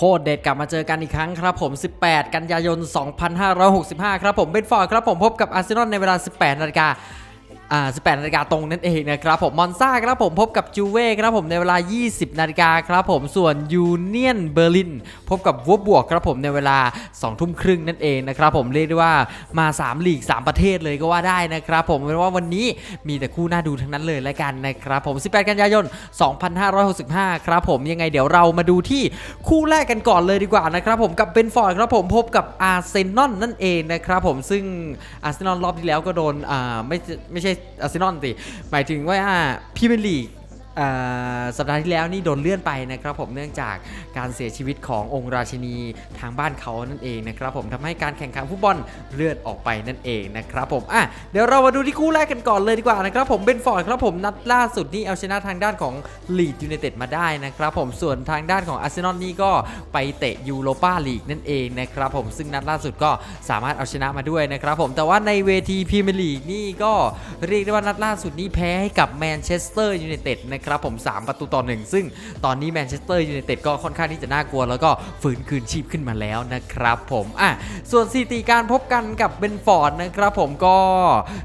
คตรเด็ดกลับมาเจอกันอีกครั้งครับผม 18 กันยายน 2565 ครับผมเบนฟอร์ดครับผมพบกับอาร์เซนอลในเวลา 18นาฬิกา อ่า18นาฬิกาตรงนั่นเองนะครับผมมอนซาครับผมพบกับจูเว่ครับผมในเวลา 20นาฬิกาครับผมส่วนยูเนียนเบอร์ลินพบกับวบบวกครับผมในเวลา2ทุ่มครึ่งนั่นเองนะครับผมเรียกได้ว่ามา 3 ลีก 3 ประเทศเลยก็ว่าได้นะครับผมเป็นว่าวันนี้มีแต่คู่น่าดูทั้งนั้นเลยแล้วกันนะครับผม 18 กันยายน 2565 ครับผมยังไงเดี๋ยวเรามาดูที่คู่แรกกันก่อนเลยดีกว่านะครับผมกับเบนฟอร์ดครับผมพบกับอาร์เซนอลนั่นเองนะครับผมซึ่งอาร์เซนอลรอบที่แล้วก็โดนอ่าไม่ไม่ใช่อาร์เซนอลสิหมายถึงว่าพรีเมียร์ลีก สัปดาห์ที่แล้วนี่โดนเลื่อนไปนะครับผมเนื่องจากการเสียชีวิตขององค์ราชินีทางบ้านเขานั่นเองนะครับผมทำให้การแข่งขันฟุตบอลเลื่อนออกไปนั่นเองนะครับผมอะเดี๋ยวเรามาดูที่คู่แรกกันก่อนเลยดีกว่านะครับผมเบนฟอร์ดครับผมนัดล่าสุดนี่เอาชนะทางด้านของลีดยูไนเต็ดมาได้นะครับผมส่วนทางด้านของอาร์เซนอลนี่ก็ไปเตะยูโรปาลีกนั่นเองนะครับผมซึ่งนัดล่าสุดก็สามารถเอาชนะมาด้วยนะครับผมแต่ว่าในเวทีพรีเมียร์ลีกนี่ก็เรียกได้ว่านัดล่าสุดนี้แพ้ให้กับแมนเชสเตอร์ยูไนเต็ดนะครับผม 3 ประตูต่อหนึ่งซึ่งตอนนี้แมนเชสเตอร์ยูไนเต็ดก็ค่อนข้างที่จะน่ากลัว แล้วก็ฟื้นคืนชีพขึ้นมาแล้วนะครับผมอะส่วนสถิติการพบกันกับเบนฟอร์ดนะครับผมก็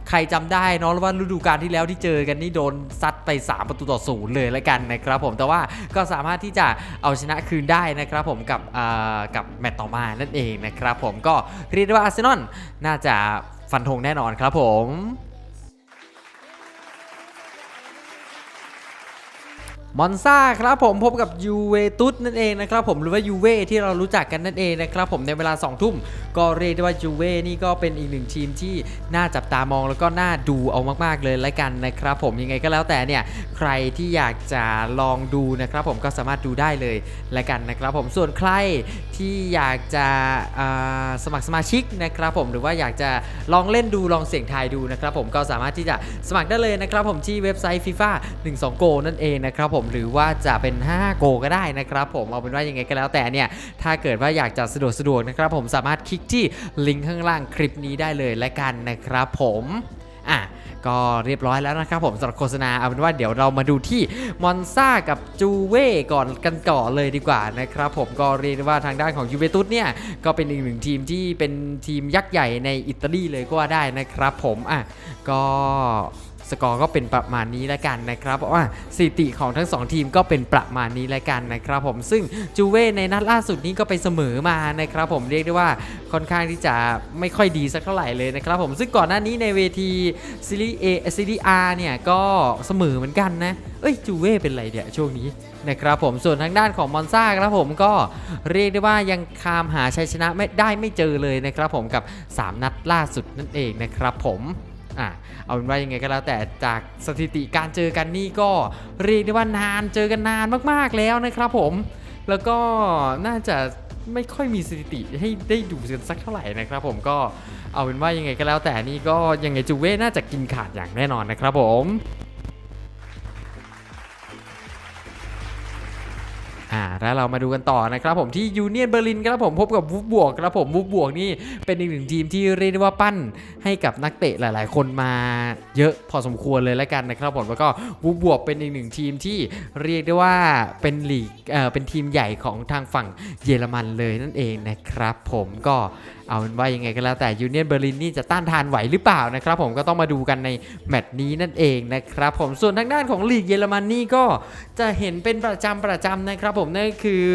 ใครจำได้เนาะว่าฤดูกาลที่แล้วที่เจอกันนี่โดนซัดไป 3 ประตูต่อศูนย์เลยล้วกันนะครับผมแต่ว่าก็สามารถที่จะเอาชนะคืนได้นะครับผมกับกับแมตต์ต่อมานั่นเองนะครับผมก็เรียกได้ว่าอาร์เซนอลน่าจะฟันธงแน่นอนครับผม มอนซาครับผมพบกับยูเวตุสนั่นเองนะครับผมหรือว่ายูเวที่เรารู้จักกันนั่นเองนะครับผมในเวลา 2 ทุ่มก็เรียกได้ว่ายูเวนี่ก็เป็นอีกหนึ่งทีมที่น่าจับตามองแล้วก็น่าดูเอามากๆเลยละกันนะครับผมยังไงก็แล้วแต่เนี่ยใครที่อยากจะลองดูนะครับผมก็สามารถดูได้เลยละกันนะครับผมส่วนใครที่อยากจะสมัครสมาชิกนะครับผมหรือว่าอยากจะลองเล่นดูลองเสี่ยงทายดูนะครับผมก็สามารถที่จะสมัครได้เลยนะครับผมที่เว็บไซต์ FIFA 12 Go นั่นเองนะครับผมหรือว่าจะเป็น5 Go ก็ได้นะครับผมเอาเป็นว่ายังไงก็แล้วแต่เนี่ยถ้าเกิดว่าอยากจะสะดวกสะดวกนะครับผมสามารถคลิกที่ลิงก์ข้างล่างคลิปนี้ได้เลยและกันนะครับผมอะก็เรียบร้อยแล้วนะครับผมสำหรับโฆษณาเอาเป็นว่าเดี๋ยวเรามาดูที่มอนซากับจูเว่ก่อนกันก่อนเลยดีกว่านะครับผมก็เรียกว่าทางด้านของยูเวนตุสเนี่ยก็เป็นอีกหนึ่งทีมที่เป็นทีมยักษ์ใหญ่ในอิตาลีเลยก็ว่าได้นะครับผมอะก็ สกอร์ก็เป็นประมาณนี้แล้วกันนะครับเพราะว่าสถิติของทั้ง 2 ทีมก็เป็นประมาณนี้แล้วกันนะครับผมซึ่งจูเว่ในนัดล่าสุดนี้ก็ไปเสมอมานะครับผมเรียกได้ว่าค่อนข้างที่จะไม่ค่อยดีสักเท่าไหร่เลยนะครับผมซึ่งก่อนหน้านี้ในเวทีซีรีส์ A ซีรีส์ R เนี่ยก็เสมอเหมือนกันนะเอ้ยจูเว่เป็นไรเดี๋ยวช่วงนี้นะครับผมส่วนทางด้านของมอนซ่าครับผมก็เรียกได้ว่ายังคามหาชัยชนะไม่ได้ไม่เจอเลยนะครับผมกับ 3 นัดล่าสุดนั่นเองนะครับผม อะเอาเป็นว่ายังไงก็แล้วแต่จากสถิติการเจอกันนี่ก็เรียกได้ว่านานเจอกันนานมากๆแล้วนะครับผม แล้วก็น่าจะไม่ค่อยมีสถิติให้ได้ดูกันสักเท่าไหร่นะครับ ผมก็เอาเป็นว่ายังไงก็แล้วแต่นี่ก็ยังไงจูเว่น่าจะกินขาดอย่างแน่นอนนะครับผม แล้วเรามาดูกันต่อนะครับผมที่ยูเนียนเบอร์ลินครับผมพบกับวูฟบวกครับผมวูฟบวกนี่เป็นอีกหนึ่งทีมที่เรียกได้ว่าปั้นให้กับนักเตะหลาย ๆ คนมาเยอะพอสมควรเลยแล้วกันนะครับผมแล้วก็วูฟบวกเป็นอีกหนึ่งทีมที่เรียกได้ว่าเป็นลีกเอ่อเป็นทีมใหญ่ของทางฝั่งเยอรมันเลยนั่นเองนะครับผมก็เอาเป็นว่ายังไงก็แล้วแต่ยูเนียนเบอร์ลินนี่จะต้านทานไหวหรือเปล่านะครับผมก็ต้องมาดูกันในแมตช์นี้นั่นเองนะครับผมส่วนทางด้านของลีกเยอรมันนี่ก็จะเห็นเป็นประจำประจำนะครับผมนั่นก็คือ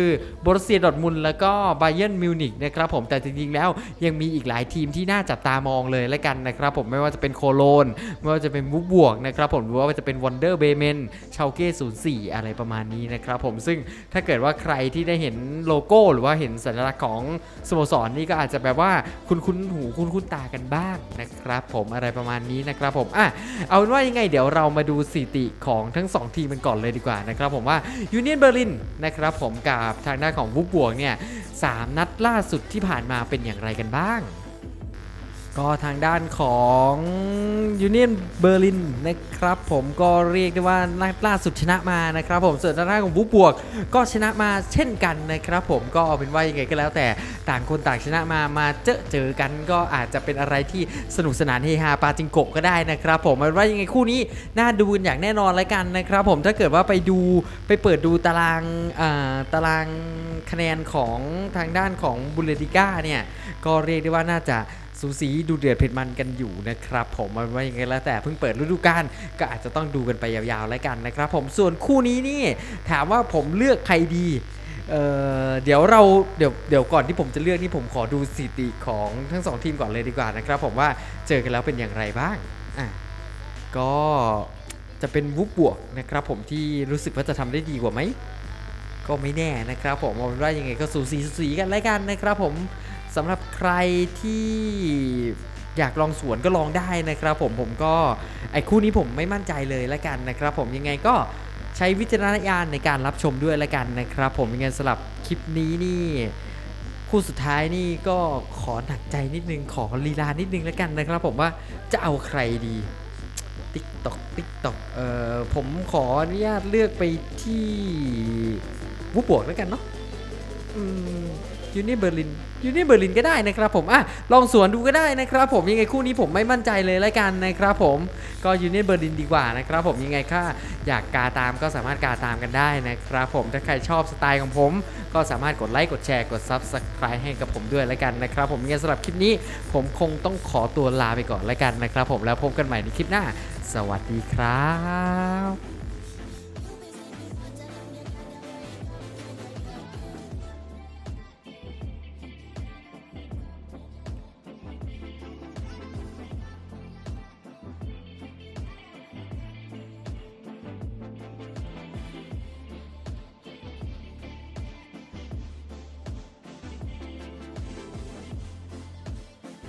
บรเซียดอทมุนแล้วก็ไบเย r ร์นมิวนิกนะครับผมแต่จริงๆแล้วยังมีอีกหลายทีมที่น่าจับตามองเลยแล้วกันนะครับผมไม่ว่าจะเป็นโคโลน ไม่ว่าจะเป็นบุกบวกนะครับผมหรือว่าจะเป็นวันเดอร์เบเมนชาเก้ศูนย์สี่อะไรประมาณนี้นะครับผมซึ่งถ้าเกิดว่าใครที่ได้เห็นโลโก้หรือว่าเห็นสัญลักษณ์ของสโมสรนี่ก็อาจจะแบบว่าคุณคุ้นหูคุ้นคุ้นตากันบ้างนะครับผมอะไรประมาณนี้นะครับผมอะเอาเป็นว่ายังไงเดี๋ยวเรามาดูสถิติของทั้งสองทีมกันก่อนเลยดีกว่านะครับผมว่ายูเนียนเบอร์ลินนะครับผมกับทางด้านของวุกบวกเนี่ยสามนัดล่าสุดที่ผ่านมาเป็นอย่างไรกันบ้าง ก็ทางด้านของยูเนียนเบอร์ลินนะครับ ผมก็เรียกได้ว่าล่าล่าสุดชนะมานะครับ ผมส่วนทางด้านของบุบวก ก็ชนะมาเช่นกันนะครับ ผมก็เอาเป็นว่ายังไงก็แล้วแต่ต่างคนต่างชนะมามาเจอเจอกันก็อาจจะเป็นอะไรที่สนุกสนานเฮฮาปาจิงโกะก็ได้นะครับ ผมเอาเป็นว่ายังไงคู่นี้น่าดูกันอย่างแน่นอนแล้วกันนะครับ ผมถ้าเกิดว่าไปดูไปเปิดดูตารางตารางคะแนนของทางด้านของบุลเลติก้าเนี่ยก็เรียกได้ว่าน่าจะ สูสีดูเดือดเผ็ดมันกันอยู่นะครับ ผมเอาเป็นว่ายังไงแล้วแต่เพิ่งเปิดฤดูกาลก็อาจจะต้องดูกันไปยาวๆแล้วกันนะครับ ผมส่วนคู่นี้นี่ถามว่าผมเลือกใครดีเเดี๋ยวเราเดี๋ยวเดี๋ยวก่อนที่ผมจะเลือกนี่ผมขอดูสถิติของทั้งสองทีมก่อนเลยดีกว่านะครับ ผมว่าเจอกันแล้วเป็นอย่างไรบ้างอะก็จะเป็นวุบบวกนะครับ ผมที่รู้สึกว่าจะทำได้ดีกว่าไหมก็ไม่แน่นะครับ ผมเอาเป็นว่ายังไงก็สูสีสูสีกันแล้วกันนะครับ ผม สำหรับใครที่อยากลองสวนก็ลองได้นะครับ ผมผมก็ไอ้คู่นี้ผมไม่มั่นใจเลยล้วกันนะครับ ผมยังไงก็ใช้วิจารณญาณในการรับชมด้วยล้วกันนะครับ ผมยังไงสำหรับคลิปนี้นี่คู่สุดท้ายนี่ก็ขอหนักใจนิดนึงขอลีลานิดนึงแล้วกันนะครับ ผมว่าจะเอาใครดีติ๊กตอกติ๊กตอกเอ่อผมขออนุญาตเลือกไปที่วูบวกแล้วกันเนาะอืม ยูนี่เบอร์ลินยูนี่เบอร์ลินก็ได้นะครับผมอะลองสวนดูก็ได้นะครับผมยังไงคู่นี้ผมไม่มั่นใจเลยล้วกันนะครับผมก็ยูนี่เบอร์ลินดีกว่านะครับผมยังไงถ้าอยากกาตามก็สามารถกาตามกันได้นะครับผมถ้าใครชอบสไตล์ของผม ก็สามารถกดไลค์กดแชร์กด Subscribe ให้กับผมด้วยล้วกันนะครับผมยังไงสำหรับคลิปนี้ ผมคงต้องขอตัวลาไปก่อนล้วกันนะครับผมแล้วพบกันใหม่ในคลิปหน้า สวัสดีครับ